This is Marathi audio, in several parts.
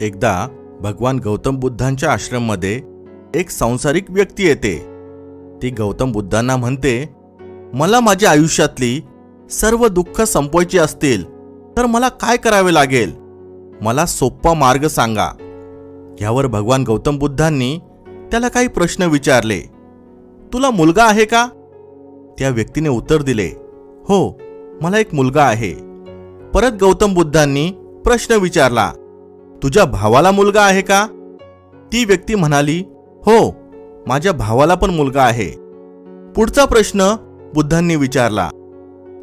एकदा भगवान गौतम बुद्धांच्या आश्रममध्ये एक सांसारिक व्यक्ती येते. ती गौतम बुद्धांना म्हणते मला माझ्या आयुष्यातली सर्व दुःख संपवायची असतील तर मला काय करावे लागेल? मला सोप्पा मार्ग सांगा. यावर भगवान गौतम बुद्धांनी त्याला काही प्रश्न विचारले तुला मुलगा आहे का? त्या व्यक्तीने उत्तर दिले हो मला एक मुलगा आहे. परत गौतम बुद्धांनी प्रश्न विचारला तुझ्या भावाला मुलगा आहे का? ती व्यक्ती म्हणाली हो माझ्या भावाला पण मुलगा आहे. पुढचा प्रश्न बुद्धांनी विचारला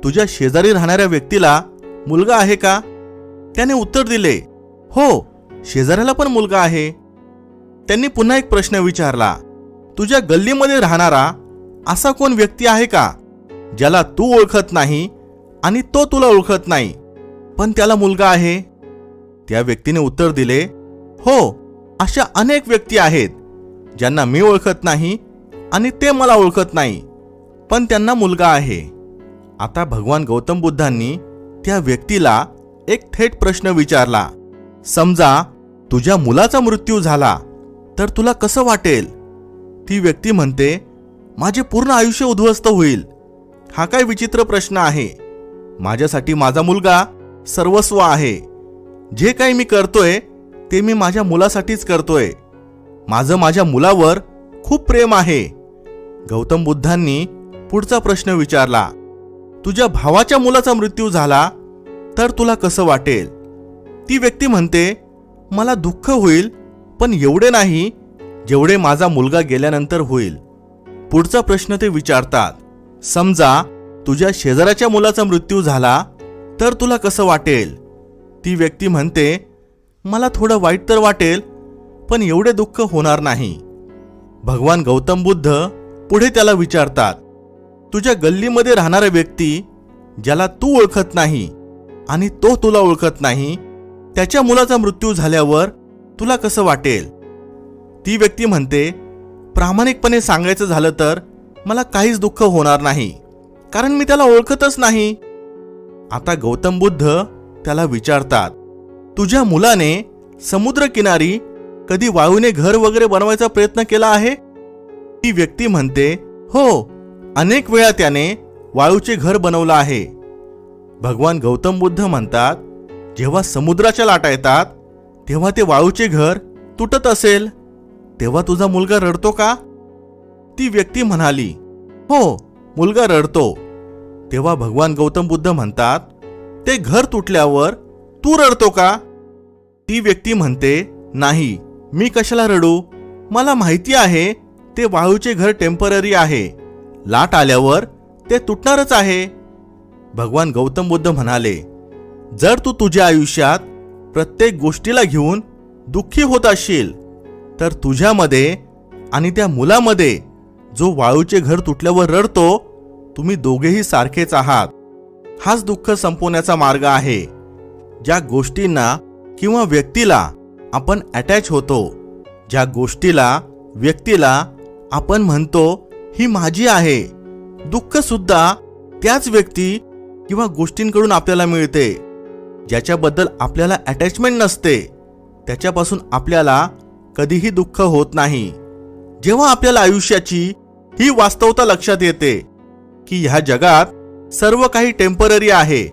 तुझ्या शेजारी राहणाऱ्या व्यक्तीला मुलगा आहे का? त्याने उत्तर दिले हो शेजाऱ्याला पण मुलगा आहे. त्यांनी पुन्हा एक प्रश्न विचारला तुझ्या गल्लीमध्ये राहणारा असा कोण व्यक्ती आहे का ज्याला तू ओळखत नाही आणि तो तुला ओळखत नाही पण त्याला मुलगा आहे? त्या व्यक्तीने उत्तर दिले हो अशा अनेक व्यक्ती आहेत ज्यांना मी ओळखत नाही आणि ते मला ओळखत नाही पण त्यांना मुलगा आहे. आता भगवान गौतम बुद्धांनी त्या व्यक्तीला एक थेट प्रश्न विचारला समजा तुझ्या मुलाचा मृत्यू झाला तर तुला कसं वाटेल? ती व्यक्ती म्हणते माझे पूर्ण आयुष्य उद्ध्वस्त होईल. हा काय विचित्र प्रश्न आहे. माझ्यासाठी माझा मुलगा सर्वस्व आहे. जे काही मी करतोय ते मी माझ्या मुलासाठीच करतोय. माझं माझ्या मुलावर खूप प्रेम आहे. गौतम बुद्धांनी पुढचा प्रश्न विचारला तुझ्या भावाच्या मुलाचा मृत्यू झाला तर तुला कसं वाटेल? ती व्यक्ती म्हणते मला दुःख होईल पण एवढे नाही जेवढे माझा मुलगा गेल्यानंतर होईल. पुढचा प्रश्न ते विचारतात समजा तुझ्या शेजाऱ्याच्या मुलाचा मृत्यू झाला तर तुला कसं वाटेल? ती व्यक्ती म्हणते मला थोडं वाईट तर वाटेल पण एवढे दुःख होणार नाही. भगवान गौतम बुद्ध पुढे त्याला विचारतात तुझ्या गल्लीमध्ये राहणारा व्यक्ती ज्याला तू ओळखत नाही आणि तो तुला ओळखत नाही त्याच्या मुलाचा मृत्यू झाल्यावर तुला कसं वाटेल? ती व्यक्ती म्हणते प्रामाणिकपणे सांगायचं झालं तर मला काहीच दुःख होणार नाही कारण मी त्याला ओळखतच नाही. आता गौतम बुद्ध त्याला विचारतात तुझ्या मुलाने समुद्रकिनारी कधी वाळूने घर वगैरे बनवायचा प्रयत्न केला आहे? ती व्यक्ती म्हणते हो अनेक वेळा त्याने वाळूचे घर बनवलं आहे. भगवान गौतम बुद्ध म्हणतात जेव्हा समुद्राच्या लाटा येतात तेव्हा ते वाळूचे घर तुटत असेल. तेव्हा तुझा मुलगा रडतो का? ती व्यक्ती म्हणाली हो मुलगा रडतो. तेव्हा भगवान गौतम बुद्ध म्हणतात ते घर तुटल्यावर तू रडतो का? ती व्यक्ती म्हणते नाही मी कशाला रडू? मला माहिती आहे ते वाळूचे घर टेंपररी आहे. लाट आल्यावर ते तुटणारच आहे. भगवान गौतम बुद्ध म्हणाले जर तू तुझ्या आयुष्यात प्रत्येक गोष्टीला घेऊन दुःखी होत असशील तर तुझ्यामध्ये आणि त्या मुलामध्ये जो वाळूचे घर तुटल्यावर रडतो तुम्ही दोघेही सारखेच आहात. हाच दुःख संपवण्याचा मार्ग आहे. ज्या गोष्टींना किंवा व्यक्तीला आपण अटॅच होतो ज्या गोष्टीला व्यक्तीला आपण म्हणतो ही माझी आहे. दुःखसुद्धा त्याच व्यक्ती किंवा गोष्टींकडून आपल्याला मिळते ज्याच्याबद्दल आपल्याला अटॅचमेंट नसते. त्याच्यापासून आपल्याला कधीही दुःख होत नाही. जेव्हा आपल्याला आयुष्याची ही वास्तवता लक्षात येते की ह्या जगात सर्व काही टेंपररी आहे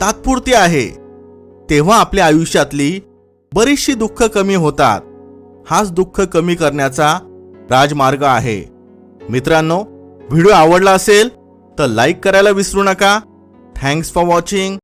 तात्पुरती आहे. तेव्हा आपल्या आयुष्यातली बरीचशी दुःख कमी होतात. हाच दुःख कमी करण्याचा राजमार्ग आहे. मित्रांनो व्हिडिओ आवडला असेल तर लाईक करायला विसरू नका. Thanks for watching